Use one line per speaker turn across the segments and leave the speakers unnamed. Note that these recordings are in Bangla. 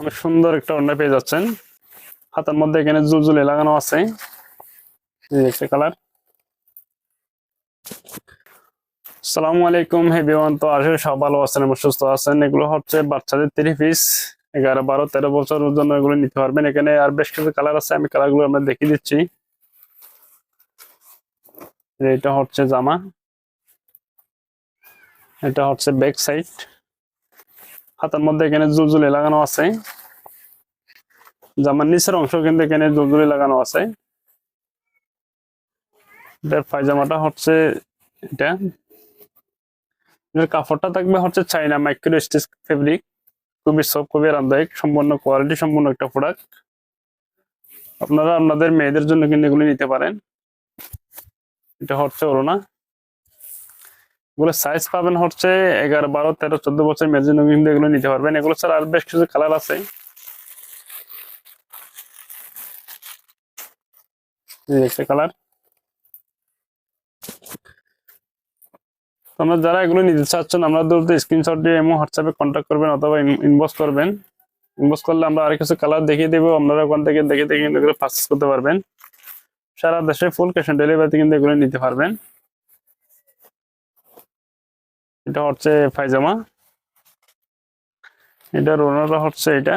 অনেক সুন্দর একটা ওড়না পেয়ে যাচ্ছেন। হাতের মধ্যে এখানে জুলজুলি লাগানো আছে। কালার সালামু আলাইকুম, হে বিমান, তো আসলে সব ভালো আছেন, এবং সুস্থ আছেন। এগুলো হচ্ছে বাচ্চাদের তিরিশ পিস এগারো, বারো, তেরো বছরের জন্য এগুলো নিতে পারবেন। এখানে আর বেশ কিছু কালার আছে, আমি কালারগুলো আমরা দেখিয়ে দিচ্ছি। এটা হচ্ছে জামা। এটা হচ্ছে ব্যাক সাইড হাতের মধ্যে এখানে জুলজুলি লাগানো আছে। জামার নিচের অংশ কিন্তু এখানে জুলজুলি লাগানো আছে। পায়জামাটা হচ্ছে এটা। কাপড়টা থাকবে হচ্ছে চাইনা মাইক্রো স্টিচ ফেব্রিক খুবই সফট খুবই আরামদায়ক, সম্পূর্ণ কোয়ালিটি সম্পূর্ণ একটা প্রোডাক্ট আপনারা আপনাদের মেয়েদের জন্য কিন্তু এগুলি নিতে পারেন। এটা হচ্ছে ওড়না। এগুলো সাইজ পাবেন হচ্ছে এগারো, বারো, তেরো, চোদ্দ বছর কিন্তু এগুলো নিতে পারবেন। এগুলো ছাড়া আর বেশ কিছু কালার আছে। কালার তোমরা যারা এগুলো নিতে চাচ্ছেন, আমরা দ্রুত স্ক্রিনশট দিয়ে এমন হোয়াটসঅ্যাপে কন্ট্যাক্ট করবেন অথবা ইনবক্স করবেন। ইনবক্স করলে আমরা আর কিছু কালার দেখিয়ে দেবো। আপনারা ওখান থেকে দেখে দেখে কিন্তু এগুলো পারচেস করতে পারবেন। সারা দেশে ফুল ক্যাশ অন ডেলিভারিতে কিন্তু এগুলো নিতে পারবেন। এটা হচ্ছে পায়জামা। এটা রোনাটা হচ্ছে এটা।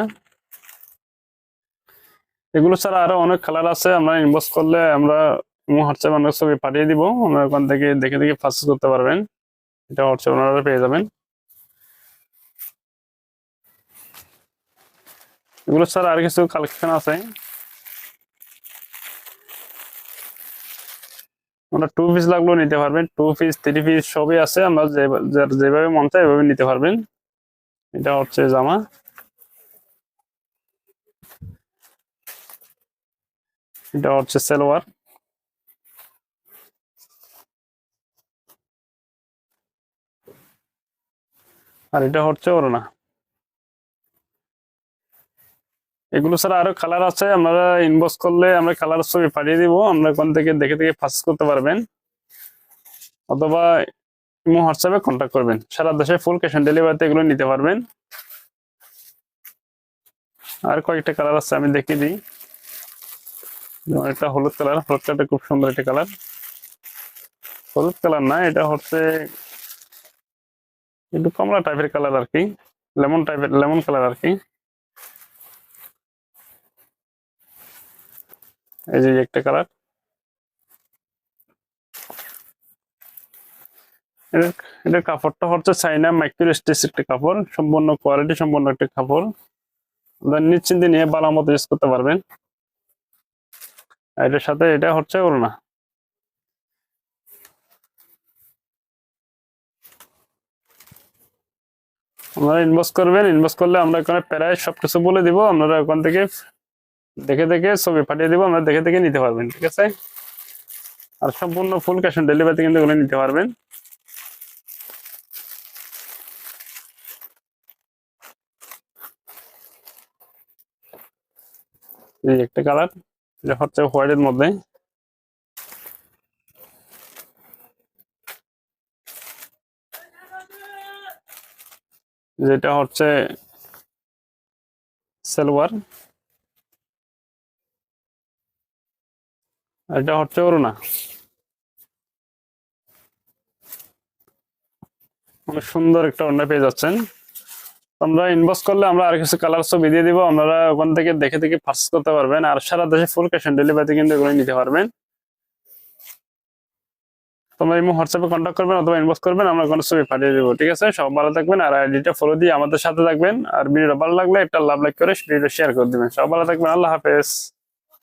এগুলো ছাড়া আরও অনেক কালার আছে, আমরা ইনবক্স করলে আমরা হোয়াটসঅ্যাপ আমরা ছবি পাঠিয়ে দিব আমরা ওখান থেকে দেখে দেখে পারচেস করতে পারবেন। এটা হচ্ছে ওনারা পেয়ে যাবেন। এগুলো ছাড়া আর কিছু কালেকশন আছে। আমরা টু পিস লাগলেও নিতে পারবেন। টু পিস থ্রি পিস সবই আছে। আমরা যেভাবে মন চাই এভাবে নিতে পারবেন। এটা হচ্ছে জামা। এটা হচ্ছে সালোয়ার। আর এটা হচ্ছে ওড়না। এগুলো ছাড়া আরও কালার আছে আপনারা ইনবক্স করলে আমরা কালার ছবি পাঠিয়ে দিব, আমরা ওখান থেকে দেখে দেখে পারচেস করতে পারবেন। অথবা হোয়াটসঅ্যাপে কন্ট্যাক্ট করবেন, সারা দেশে ফুল ক্যাশ অন ডেলিভারিতে এগুলো নিতে পারবেন। আর কয়েকটা কালার আছে, আমি দেখিয়ে দিই। যেমন একটা হলুদ কালার হলুদ কালারটা খুব সুন্দর একটা কালার হলুদ কালার না, এটা হচ্ছে একটু কমলা টাইপের কালার আর কি, লেমন টাইপের লেমন কালার আর কি। এই যে একটা কালার। এটার কাপড়টা হচ্ছে চাইনা মাইক্রো স্টিচ একটা কাপড়, সম্পূর্ণ কোয়ালিটি সম্পূর্ণ একটা কাপড়। আপনারা নিশ্চিন্তে নিয়ে ভালো মতো ইউজ করতে পারবেন। এটার সাথে এটা হচ্ছে ওড়না। আপনারা ইনভেস্ট করবেন ইনভেস্ট করলে আমরা এখানে প্রায় সবকিছু বলে দিব। আপনারা ওখান থেকে দেখে দেখে ছবি পাঠিয়ে দিব, আমরা দেখে দেখে নিতে পারবেন, ঠিক আছে? আর সম্পূর্ণ ফুল ক্যাশ অন ডেলিভারিতে কিন্তু ওগুলো নিতে পারবেন। এই একটা কালার এটা হচ্ছে হোয়াইটের মধ্যে। যেটা হচ্ছে সালোয়ার এটা হচ্ছে অরুণা অনেক সুন্দর একটা ওড়না পেয়ে যাচ্ছেন। আমরা ইনবক্স করলে আমরা আর কিছু কালার ছবি দিয়ে দিব, আপনারা ওখান থেকে দেখে দেখে পার্চেস করতে পারবেন, আর সারা দেশে ফুল ক্যাশ অন ডেলিভারিতে কিন্তু এগুলো নিতে পারবেন। তোমরা এই হোয়াটসঅ্যাপে কন্ট্যাক্ট করবেন অথবা ইনবক্স করবেন, আমরা কোনো ছবি পাঠিয়ে দেবো, ঠিক আছে? সব ভালো থাকবেন, আর আইডিটা ফলো দিয়ে আমাদের সাথে থাকবেন, আর ভিডিওটা ভালো লাগলে একটা লাভ লাইক করে ভিডিওটা শেয়ার করে দিবেন। সব ভালো থাকবেন, আল্লাহ হাফেজ।